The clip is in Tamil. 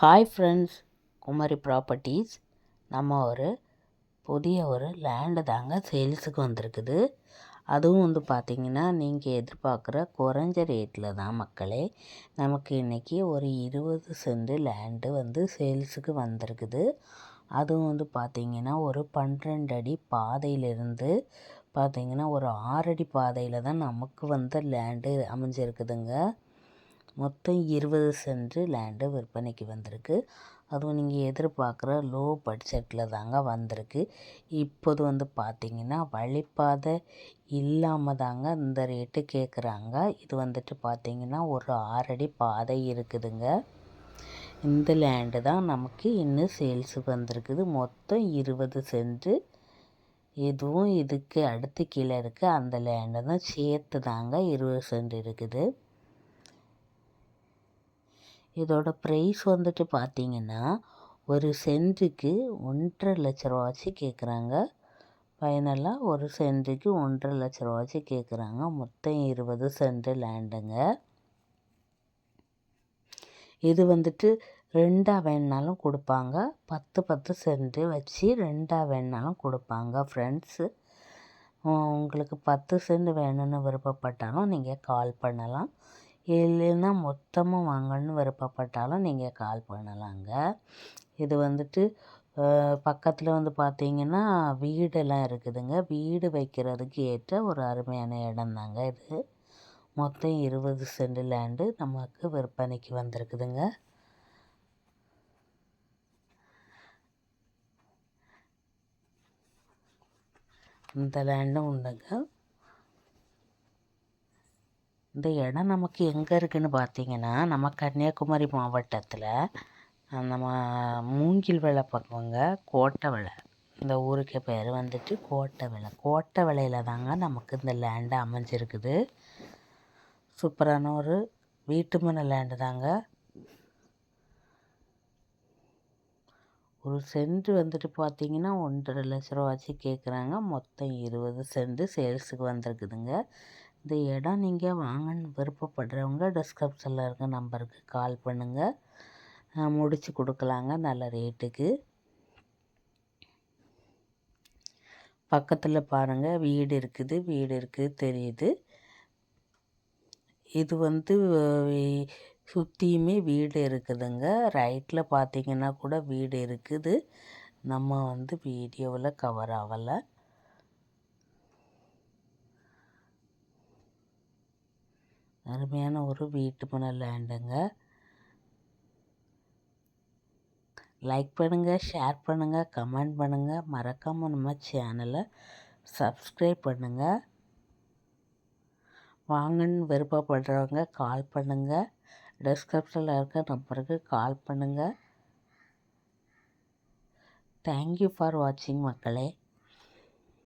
ஹாய் ஃப்ரெண்ட்ஸ் குமரி ப்ராப்பர்ட்டிஸ் நம்ம ஒரு புதிய ஒரு லேண்டு தாங்க சேல்ஸுக்கு வந்திருக்குது. அதுவும் வந்து பார்த்திங்கன்னா நீங்கள் எதிர்பார்க்குற குறைஞ்ச ரேட்டில் தான் மக்களே. நமக்கு இன்றைக்கி ஒரு இருபது சென்ட் லேண்டு வந்து சேல்ஸுக்கு வந்திருக்குது. அதுவும் வந்து பார்த்திங்கன்னா ஒரு பன்னிரெண்டு அடி பாதையிலிருந்து பார்த்திங்கன்னா ஒரு ஆறடி பாதையில் தான் நமக்கு வந்த லேண்டு அமைஞ்சிருக்குதுங்க. மொத்தம் இருபது சென்ட் லேண்டு விற்பனைக்கு வந்திருக்கு. அதுவும் நீங்கள் எதிர்பார்க்குற லோ பட்ஜெட்டில் தாங்க வந்திருக்கு. இப்போது வந்து பார்த்திங்கன்னா வழிப்பாதை இல்லாமல் தாங்க இந்த ரேட்டு கேட்குறாங்க இது வந்துட்டு பார்த்திங்கன்னா ஒரு ஆறடி பாதை இருக்குதுங்க. இந்த லேண்டு தான் நமக்கு இன்னும் சேல்ஸுக்கு வந்திருக்குது. மொத்தம் இருபது சென்ட்டு இதுவும் இதுக்கு அடுத்து கீழே இருக்குது அந்த லேண்டு தான் சேர்த்து தாங்க இருபது சென்ட் இருக்குது. இதோட ப்ரைஸ் வந்துட்டு பார்த்திங்கன்னா ஒரு சென்ட்டுக்கு ஒன்றரை லட்ச ரூபாச்சு கேட்குறாங்க ஃபைனலாக ஒரு சென்ட்டுக்கு ஒன்றரை லட்ச ரூபாச்சு கேட்குறாங்க மொத்தம் இருபது சென்ட்டு லேண்டுங்க இது வந்துட்டு ரெண்டாக வேணுனாலும் கொடுப்பாங்க. பத்து பத்து சென்ட்டு வச்சு ரெண்டாக வேணுனாலும் கொடுப்பாங்க ஃப்ரெண்ட்ஸு உங்களுக்கு பத்து சென்ட் வேணும்னு விருப்பப்பட்டாலும் நீங்கள் கால் பண்ணலாம். இல்லைன்னா மொத்தமாக வாங்கணும்னு விருப்பப்பட்டாலும் நீங்கள் கால் பண்ணலாங்க. இது வந்துட்டு பக்கத்தில் வந்து பார்த்தீங்கன்னா வீடெல்லாம் இருக்குதுங்க. வீடு வைக்கிறதுக்கு ஏற்ற ஒரு அருமையான இடம்தாங்க இது. மொத்தம் இருபது சென்ட் லேண்டு நமக்கு விற்பனைக்கு வந்திருக்குதுங்க. இந்த லேண்டும் உண்டுங்க இந்த இடம் நமக்கு எங்கே இருக்குதுன்னு பார்த்தீங்கன்னா நம்ம கன்னியாகுமரி மாவட்டத்தில் நம்ம மூங்கில் விலை பக்கங்க கோட்டை விலை இந்த ஊருக்கு பேர் வந்துட்டு கோட்டை விலை கோட்டை விலையில் தாங்க நமக்கு இந்த லேண்டு அமைஞ்சிருக்குது. சூப்பரான ஒரு வீட்டு மன லேண்டு தாங்க. ஒரு சென்ட் வந்துட்டு பார்த்தீங்கன்னா ஒன்றரை லட்ச ரூபாச்சு கேட்குறாங்க மொத்தம் இருபது சென்ட் சேல்ஸுக்கு வந்திருக்குதுங்க. இந்த இடம் நீங்கள் வாங்கன்னு விருப்பப்படுறவங்க டிஸ்கிரிப்ஷனில் இருக்க நம்பருக்கு கால் பண்ணுங்கள் முடித்து கொடுக்கலாங்க நல்ல ரேட்டுக்கு பக்கத்தில் பாருங்கள் வீடு இருக்குது வீடு இருக்குது தெரியுது. இது வந்து சுற்றியுமே வீடு இருக்குதுங்க. ரைட்டில் பார்த்தீங்கன்னா கூட வீடு இருக்குது. நம்ம வந்து வீடியோவில் கவர் ஆகலை அருமையான ஒரு வீட்டு மனை லேண்டுங்க லைக் பண்ணுங்கள் ஷேர் பண்ணுங்கள் கமெண்ட் பண்ணுங்கள் மறக்காமல் நம்ம சேனலை சப்ஸ்கிரைப் பண்ணுங்கள் வாங்கன்னு விருப்பப்படுறவங்க கால் பண்ணுங்கள் டிஸ்கிரிப்ஷனில் இருக்க நம்பருக்கு கால் பண்ணுங்கள் தேங்க்யூ ஃபார் வாட்சிங் மக்களே.